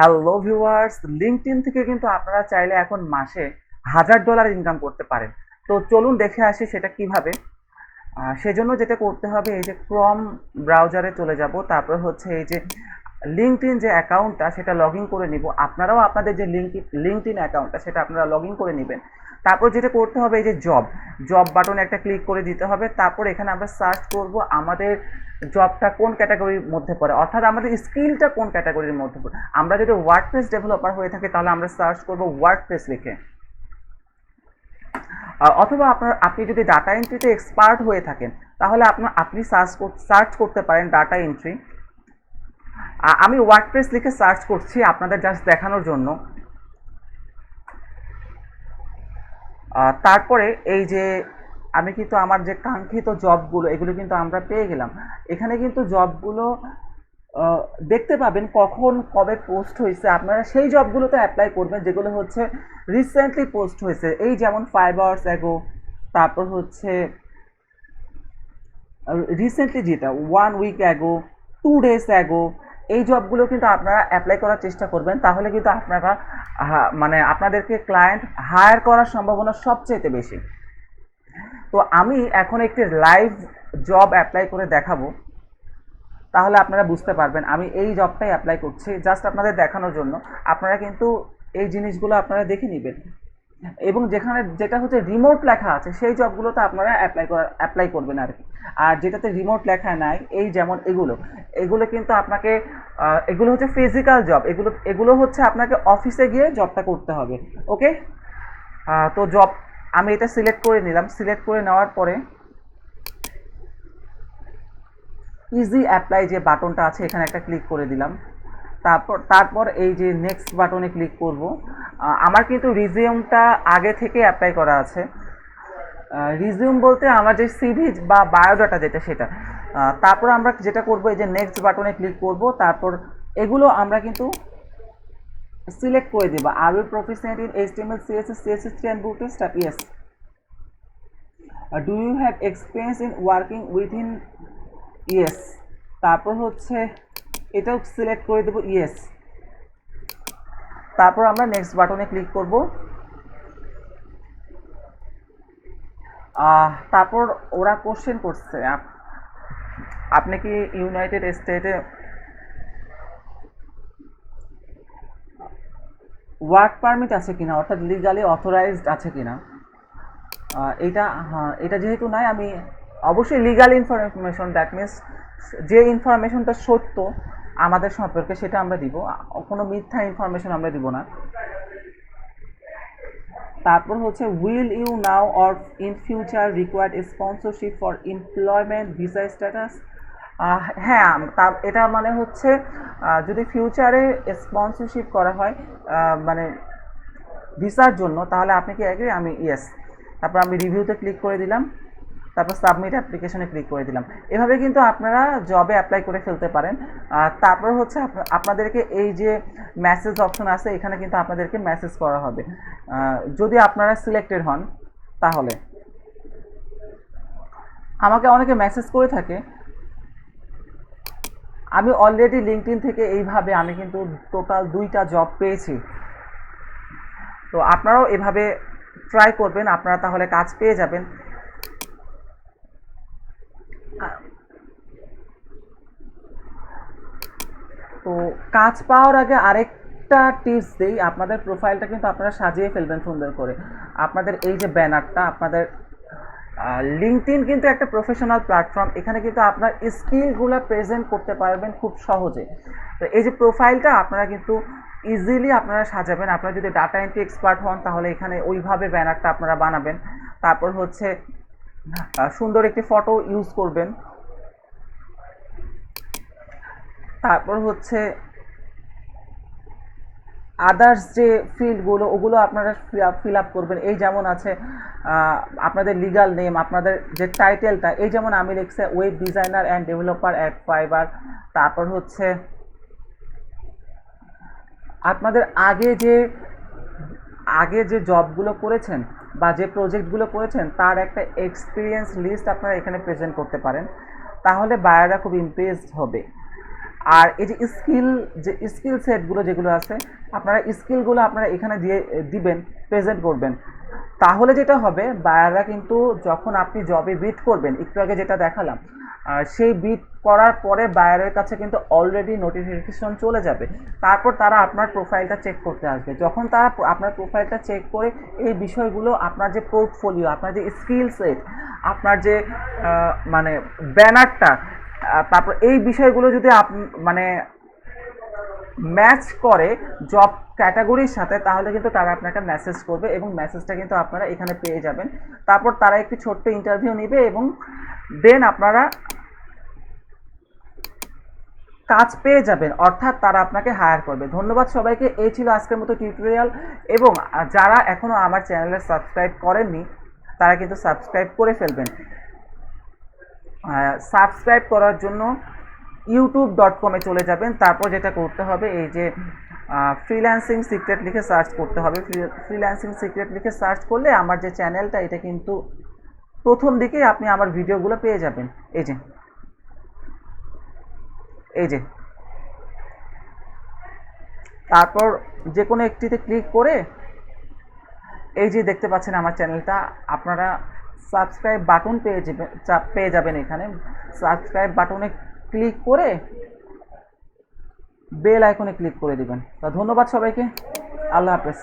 Hello viewers LinkedIn থেকে কিন্তু আপনারা চাইলে এখন মাসে হাজার ডলার ইনকাম করতে পারেন। তো চলুন দেখে আসি সেটা কীভাবে। সেজন্য যেটা করতে হবে, এই যে ক্রম ব্রাউজারে চলে যাব। তারপর হচ্ছে এই যে লিঙ্কডিন যে অ্যাকাউন্টটা সেটা লগ করে নিব। আপনারাও আপনাদের যে লিঙ্ক লিঙ্কডিন অ্যাকাউন্টটা সেটা আপনারা লগ করে নেবেন। তারপর যেটা করতে হবে, এই যে জব জব বাটনে একটা ক্লিক করে দিতে হবে। তারপর এখানে আমরা সার্চ করব আমাদের জবটা কোন ক্যাটাগরির মধ্যে পড়ে। অর্থাৎ আমাদের স্কিলটা কোন ক্যাটাগরির মধ্যে পড়ে। আমরা যদি ওয়ার্ডপ্রেস ডেভেলপার হয়ে থাকি, তাহলে আমরা সার্চ করব ওয়ার্ডপ্রেস লিখে। অথবা আপনার, আপনি যদি ডাটা এন্ট্রিতে এক্সপার্ট হয়ে থাকেন, তাহলে আপনার আপনি সার্চ সার্চ করতে পারেন ডাটা এন্ট্রি আমি ওয়ার্ডপ্রেস লিখে সার্চ করছি আপনাদের জাস্ট দেখানোর জন্য। তারপরে এই যে আমি কিন্তু আমার যে কাঙ্ক্ষিত জবগুলো, এগুলো কিন্তু আমরা পেয়ে গেলাম। এখানে কিন্তু জবগুলো দেখতে পাবেন কখন কবে পোস্ট হয়েছে। আপনারা সেই জবগুলোতে অ্যাপ্লাই করবেন, যেগুলো হচ্ছে রিসেন্টলি পোস্ট হয়েছে। এই যেমন ফাইভ আওয়ার্স অ্যাগো তারপর হচ্ছে রিসেন্টলি যেটা one week ago two days ago এই জবগুলো কিন্তু আপনারা অ্যাপ্লাই করার চেষ্টা করবেন, তাহলে কিন্তু আপনারা মানে আপনাদেরকে ক্লায়েন্ট হায়ার করার সম্ভাবনা সবচেয়ে বেশি। তো আমি এখন একটি লাইভ জব অ্যাপ্লাই করে দেখাবো, তাহলে আপনারা বুঝতে পারবেন আমি এই জবটাই অ্যাপ্লাই করছি জাস্ট আপনাদের দেখানোর জন্য। আপনারা কিন্তু এই জিনিসগুলো আপনারা দেখে নেবেন। এবং যেখানে যেটা হচ্ছে রিমোট লেখা আছে, সেই জবগুলোতে আপনারা অ্যাপ্লাই করা অ্যাপ্লাই করবেন আর কি। আর যেটাতে রিমোট লেখা নাই, এই যেমন এগুলো এগুলো কিন্তু আপনাকে এগুলো হচ্ছে ফিজিক্যাল জব এগুলো এগুলো হচ্ছে আপনাকে অফিসে গিয়ে জবটা করতে হবে ওকে তো জব আমি এটা সিলেক্ট করে নিলাম। সিলেক্ট করে নেওয়ার পরে ইজি অ্যাপ্লাই যে বাটনটা আছে, এখানে একটা ক্লিক করে দিলাম। তারপর তারপর এই যে নেক্সট বাটনে ক্লিক করব আমার কিন্তু রিজিউমটা আগে থেকে অ্যাপ্লাই করা আছে। রিজিউম বলতে আমার যে সিভি বা বায়োডাটা যেটা সেটা তারপর আমরা যেটা করব, এই যে নেক্সট বাটনে ক্লিক করব, তারপর এগুলো আমরা কিন্তু সিলেক্ট করে দেব। Are you professional in HTML CSS CSS three and Bootstrap yes do you have experience in working within yes তারপর হচ্ছে এটাও সিলেক্ট করে দেবো ইয়েস তারপর আমরা নেক্সট বাটনে ক্লিক করব। তারপর ওরা কোশ্চেন করছে আপনি কি ইউনাইটেড স্টেটে ওয়ার্ক পারমিট আছে কিনা? অর্থাৎ লিগালি অথরাইজড আছে কিনা? এটা হ্যাঁ এটা যেহেতু নাই, আমি অবশ্যই লিগাল ইনফরমেশন দ্যাট মিনস যে ইনফরমেশনটা সত্য আমাদের সম্পর্কে সেটা আমরা দিব। কোনো মিথ্যা ইনফরমেশন আমরা দিব না। তারপর হচ্ছে will you now or in future required sponsorship for employment visa status হ্যাঁ আম- তা এটা মানে হচ্ছে যদি ফিউচারে স্পন্সরশিপ করা হয় মানে ভিসার জন্য, তাহলে আপনি কি অ্যাগ্রি আমি ইয়েস তারপর আমি রিভিউতে ক্লিক করে দিলাম। তারপর সাবমিট অ্যাপ্লিকেশনে ক্লিক করে দিলাম। এভাবে কিন্তু আপনারা জবে অ্যাপ্লাই করে ফেলতে পারেন। তারপর হচ্ছে আপনাদেরকে এই যে মেসেজ অপশন আছে, এখানে কিন্তু আপনাদেরকে মেসেজ করা হবে। যদি আপনারা সিলেক্টেড হন, তাহলে। আমাকে অনেকে মেসেজ করে থাকে। আমি অলরেডি লিঙ্কডইন থেকে এইভাবে আমি কিন্তু টোটাল দুইটা জব পেয়েছি। তো আপনারাও এভাবে ট্রাই করবেন। আপনারা তাহলে কাজ পেয়ে যাবেন। তো কাজ পাওয়ার আগে আরেকটা টিপস দিই। আপনাদের প্রোফাইলটা কিন্তু আপনারা সাজিয়ে ফেলবেন সুন্দর করে। আপনাদের এই যে ব্যানারটা আপনাদের লিঙ্কডইন কিন্তু একটা প্রফেশনাল প্ল্যাটফর্ম এখানে কিন্তু আপনার স্কিলগুলো প্রেজেন্ট করতে পারবেন খুব সহজে। তো এই যে প্রোফাইলটা আপনারা কিন্তু ইজিলি আপনারা সাজাবেন। আপনারা যদি ডাটা এন্ট্রি এক্সপার্ট হন, তাহলে এখানে ওইভাবে ব্যানারটা আপনারা বানাবেন। তারপর হচ্ছে সুন্দর একটি ফটো ইউজ করবেন। তারপর হচ্ছে আদার্স যে ফিল্ডগুলো ওগুলো আপনারা ফিল আপ করবেন। এই যেমন আছে আপনাদের লিগাল নেম আপনাদের যে টাইটেলটা এই যেমন আমি লিখছে web designer and developer at Fiverr তারপর হচ্ছে আপনাদের আগে যে আগে যে জবগুলো করেছেন বা যে প্রজেক্টগুলো করেছেন, তার একটা এক্সপিরিয়েন্স লিস্ট আপনারা এখানে প্রেজেন্ট করতে পারেন। তাহলে বায়াররা খুব ইমপ্রেসড হবে। আর এই যে স্কিল যে স্কিল সেটগুলো যেগুলো আছে, আপনারা স্কিলগুলো আপনারা এখানে দিয়ে, দিবেন প্রেজেন্ট করবেন। তাহলে যেটা হবে বায়াররা কিন্তু যখন আপনি জবে বিট করবেন, একটু আগে যেটা দেখালাম সেই বিট করার পরে বায়ারের কাছে কিন্তু অলরেডি নোটিফিকেশন চলে যাবে। তারপর তারা আপনার প্রোফাইলটা চেক করতে আসবে। যখন তারা আপনার প্রোফাইলটা চেক করে এই বিষয়গুলো, আপনার যে পোর্টফোলিও আপনার যে স্কিল সেট আপনার যে মানে ব্যানারটা তারপর এই বিষয়গুলো যদি আপ মানে ম্যাচ করে জব ক্যাটাগরির সাথে, তাহলে কিন্তু তারা আপনাকে মেসেজ করবে এবং মেসেজটা কিন্তু আপনারা এখানে পেয়ে যাবেন। তারপর তারা একটি ছোট্ট ইন্টারভিউ নেবে এবং দেন আপনারা কাজ পেয়ে যাবেন, অর্থাৎ তারা আপনাকে হায়ার করবে। ধন্যবাদ সবাইকে। এই ছিল আজকের মতো টিউটোরিয়াল এবং যারা এখনও আমার চ্যানেলে সাবস্ক্রাইব করেননি, তারা কিন্তু সাবস্ক্রাইব করে ফেলবেন। সাবস্ক্রাইব করার জন্য ইউটিউব ডট কমে চলে যাবেন। তারপর যেটা করতে হবে, এই যে ফ্রিল্যান্সিং সিক্রেট লিখে সার্চ করতে হবে। ফ্রিল্যান্সিং সিক্রেট লিখে সার্চ করলে আমার যে চ্যানেলটা এটা কিন্তু প্রথম দিকেই আপনি আমার ভিডিওগুলো পেয়ে যাবেন। এই যে এই যে, তারপর যে কোনো একটিতে ক্লিক করে, এই যে দেখতে পাচ্ছেন আমার চ্যানেলটা আপনারা সাবস্ক্রাইব বাটন পেয়ে যাবেন পেয়ে যাবেন এখানে। সাবস্ক্রাইব বাটনে ক্লিক করে বেল আইকনে ক্লিক করে দেবেন। তা ধন্যবাদ সবাইকে। আল্লাহ হাফেজ।